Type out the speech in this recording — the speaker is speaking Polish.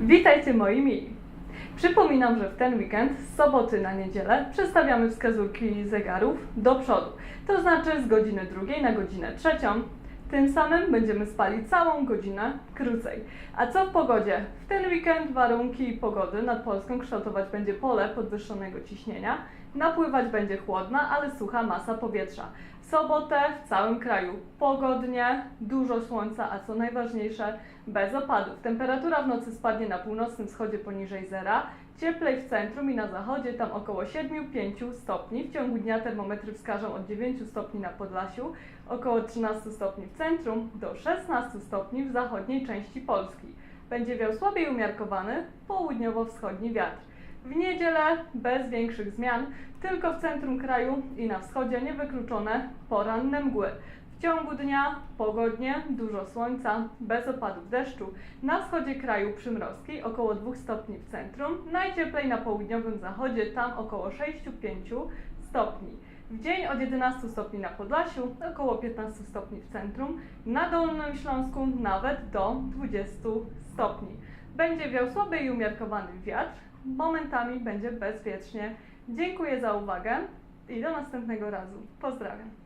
Witajcie moi mili. Przypominam, że w ten weekend, z soboty na niedzielę, przestawiamy wskazówki zegarów do przodu. To znaczy z godziny drugiej na godzinę trzecią. Tym samym będziemy spali całą godzinę krócej. A co w pogodzie? W ten weekend warunki pogody nad Polską kształtować będzie pole podwyższonego ciśnienia. Napływać będzie chłodna, ale sucha masa powietrza. W sobotę w całym kraju pogodnie, dużo słońca, a co najważniejsze, bez opadów. Temperatura w nocy spadnie na północnym wschodzie poniżej zera, cieplej w centrum i na zachodzie, tam około 7-5 stopni. W ciągu dnia termometry wskażą od 9 stopni na Podlasiu, około 13 stopni w centrum, do 16 stopni w zachodniej części Polski. Będzie wiał słabiej umiarkowany południowo-wschodni wiatr. W niedzielę bez większych zmian, tylko w centrum kraju i na wschodzie niewykluczone poranne mgły. Ciągu dnia pogodnie, dużo słońca, bez opadów deszczu. Na wschodzie kraju przymrozki, około 2 stopni w centrum. Najcieplej na południowym zachodzie, tam około 6-5 stopni. W dzień od 11 stopni na Podlasiu, około 15 stopni w centrum. Na Dolnym Śląsku nawet do 20 stopni. Będzie wiał słaby i umiarkowany wiatr, momentami będzie bezwietrznie. Dziękuję za uwagę i do następnego razu. Pozdrawiam.